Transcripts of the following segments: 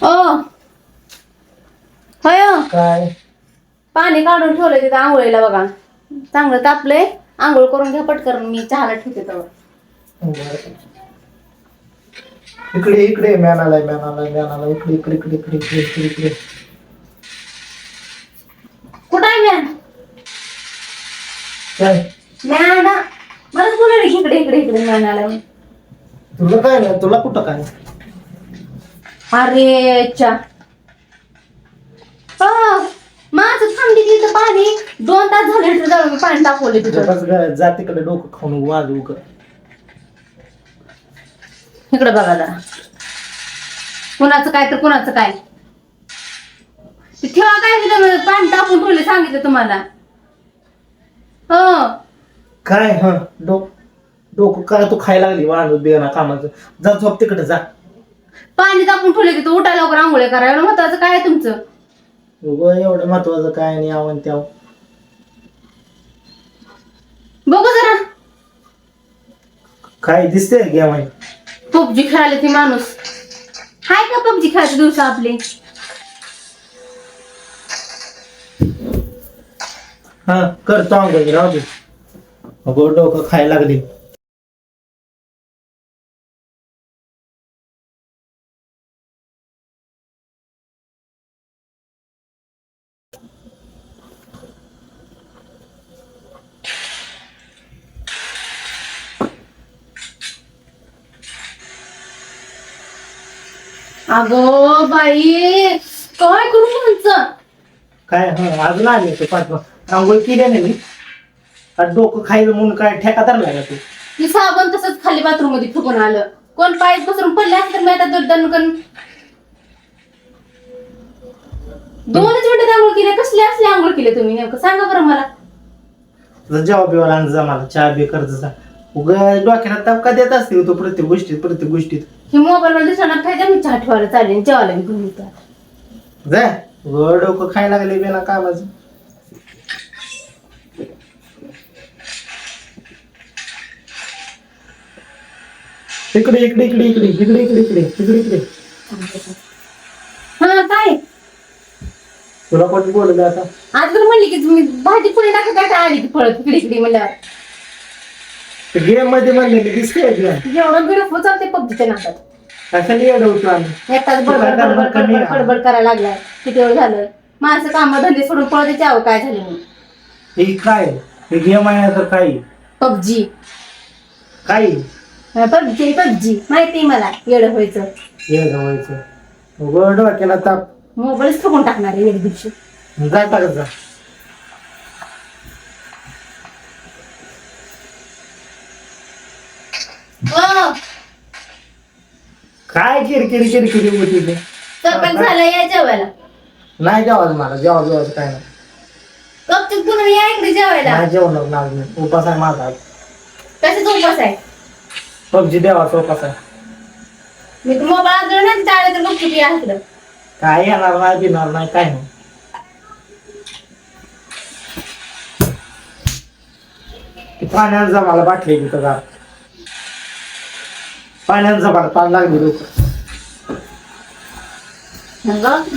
ओ. होय. काय? पाणी काढून ठेवलंय तिथं आंघोळीला बघा. चांगलं तापलंय. आंघोळ करून घ्या पटकन मी चहाला ठेवते तर. इकडे इकडे मॅनाला मॅनाला मॅनाला इकडे इकडे इकडे इकडे इकडे इकडे इकडे. कुठं आहे मॅन काय? मॅन बरंच बोलले इकडे इकडे इकडे मॅन आला तुला काय नाही तुला कुठं काय? अरे चा हो, माझं थांबली तिथं पाणी. दोन तास झाले तर पाणी टाकवले तिथं. बस जा तिकडे डोकं खाऊन वाजवू कर इकडे बघा जरा. कुणाचं काय तर कुणाचं काय. ते ठेवा काय तिथं पाणी टाकून ठेवले सांगितलं तुम्हाला. हो काय हा डोक डोकं काय तू खायला लागली? वाजव बिना कामाचं. जा झोप तिकडे जा. पाणी टाकून ठेवले तिथं उठा लवकर आंघोळे करा एवढं महत्वाचं काय आहे तुमचं? उगं एवढं महत्वाचं काय नाही आव्हान त्याव. बघू जरा. काय दिसतंय गेवाय पबजी खेळायला ती माणूस. हाय का पबजी खेळायचे दिवस आपले? हा करतो अंगण राहू दे. अगं डोकं खायला लागली. अगो बाई काय करू म्हणचं काय हा अजून आले ते पाच आंघोळ केली नाही मी. आणि डोकं खायला म्हणून काय ठेका धरला का तू. मी साबण तसंच खाली बाथरूममध्ये फुकून आलं. कोण पाय पसरून पडले असते तर मी आता दूध दणकन दोनच मिनिटात आंघोळ केले कसले असले आंघोळ केले तुम्ही नेमकं? सांगा बरं मला. तुझा जवाब बिवाला आणि जा मला चहा बी कर जा. उग डोक्याला ताप का देत असते तू प्रत्येक गोष्टीत प्रत्येक गोष्टीत. हे मोबाईल मध्ये दिसणार फायदा मी चहा ठेवायला चालेल जेवायला मी घेऊन येते आता. जा. उग डोकं खायला लागले बिना कामाचं. इकडे इकडे इकडे इकडे इकडे इकडे इकडे इकडे इकडे. हा काय? तुला कोणी बोललं आता? आज तर म्हणली की तुम्ही भाजी पुढे टाका काय आली ती फळत इकडे इकडे म्हणल्यावर. गेममध्ये म्हणले मी दिसते गेम जेवढं बिरफ चालते पबजीच्या नादात. कशाला होतो आम्ही. एकटाच बडबड बडबड बडबड बडबड करायला लागलाय. किती वेळ झालं? माणसं काम धंदे सोडून पळते जावं काय झालं म्हणून हे काय? हे गेम आहे तर काय पबजी. काय पबजी पबजी. माहिती मला येडं व्हायचं. ये गवायचं उघड डोक्याला ताप. मोबाईलच फुकून टाकणार आहे एक दिवशी. जा टाकत जा? काय किरकिरी किरकिरी होती ते? सरपंच झालं या जेवायला. नाही जेवायचं मला जेवा जेवायचं काय नाही. या इकडे जेवायला. नाही मी. उपास आहे माझा. कशाचा उपास आहे? पबजी देवाचा उपास आहे. मी तर मोबाईल आणलं ना त्यावेळेला तर गुपचूप या इकडं. काय येणार नाही बिणार नाही काय नाही. ते पाण्यात जा मला बाटली तिथं जा पाण्याचा पाणी पाणी लागली लोक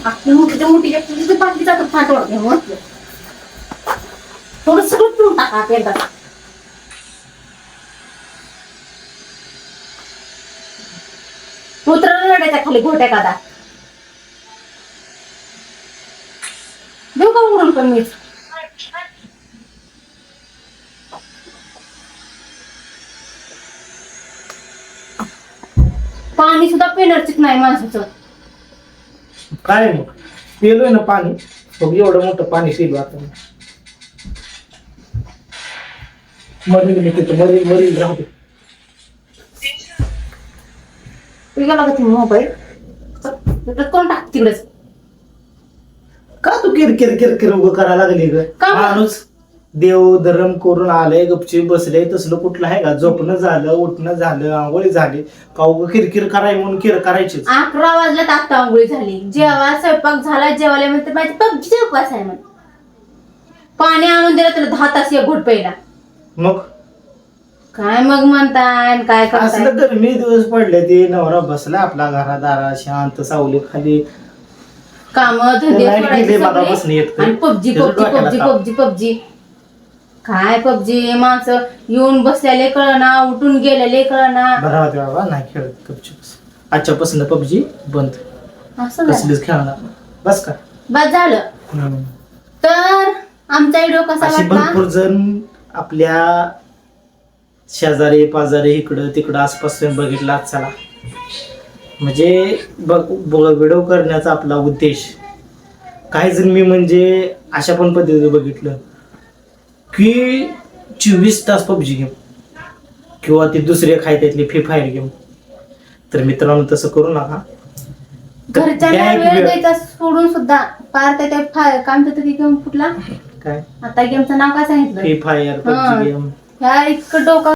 आपली मोठी मोठी तिथे बाटली जातात फाटवत म्हटलं. थोडं सगळं पिऊन टाका एकदा. पुत्र रडायच्या खाली घोट्या कादा. देऊ का उघडून पण मीच पाणी सुद्धा पिणारच नाही माणसाचं. काय मग? पिलोय ना पाणी. बघ एवढं मोठं पाणी पिलो आता. मी. मरील मी तिथं मरील मरील राहू दे. गेला का तुम्ही मोबाईल? कोण टाक तिकडेच का तू किरकिर किरकिर उभं करायला लागली ग? का? माणूस. देव धर्म करून आले गपची बसले तसलं कुठलं आहे का? झोपणं झालं उठणं झालं आंघोळी झाली. का उगं किरकिर कराय म्हणून किर करायचीच. अकरा वाजल्यात आता आंघोळी झाली. जेव्हा स्वयंपाक झाला जेवायला म्हणते माझी पबजीचा उपवास आहे म्हण पाणी आणून दिलं त्याला दहा तास एक घोट प्यायला मग? काय मग म्हणताय आणि काय करताय? असलं तर मी दिवस पडले ते नवरा बसला आपला घरा दारा शांत सावली खाली. काम धंदे लाइट सोडायचे गेली, मला. आणि पबजी त्याचं पबजी डोक्याला पबजी ताप. PUBG PUBG. काय पबजी माणसं येऊन बसलेले कळना उठून गेलेले कळना. बरा होते बाबा नाही खेळत गपचूप आजच्यापासून पबजी बंद. असं झालं. कसलीच खेळणार बस का बस झालं. हम्म. तर आमचा व्हिडिओ कसा अशी वाटला? भरपूर जण आपल्या शेजारी पाजारी इकडं तिकडं आसपास बघितला चला. म्हणजे बघ व्हिडिओ करण्याचा आपला उद्देश. काही जण मी म्हणजे अशा पण पद्धतीने बघितलं. की चोवीस तास पबजी गेम किंवा ती दुसरी खाय त्यातली फ्री फायर गेम. तर मित्रांनो तसं करू नका. घरच्यांना द्या एक वेळ वेळ. द्यायचा सोडून सुद्धा पार त्या त्या फा- काय म्हणतात ते गेम कुठला? काय? आता गेमचं नाव काय सांगितलं? फ्री फायर हा. PUBG game. ह्या इतकं डोकं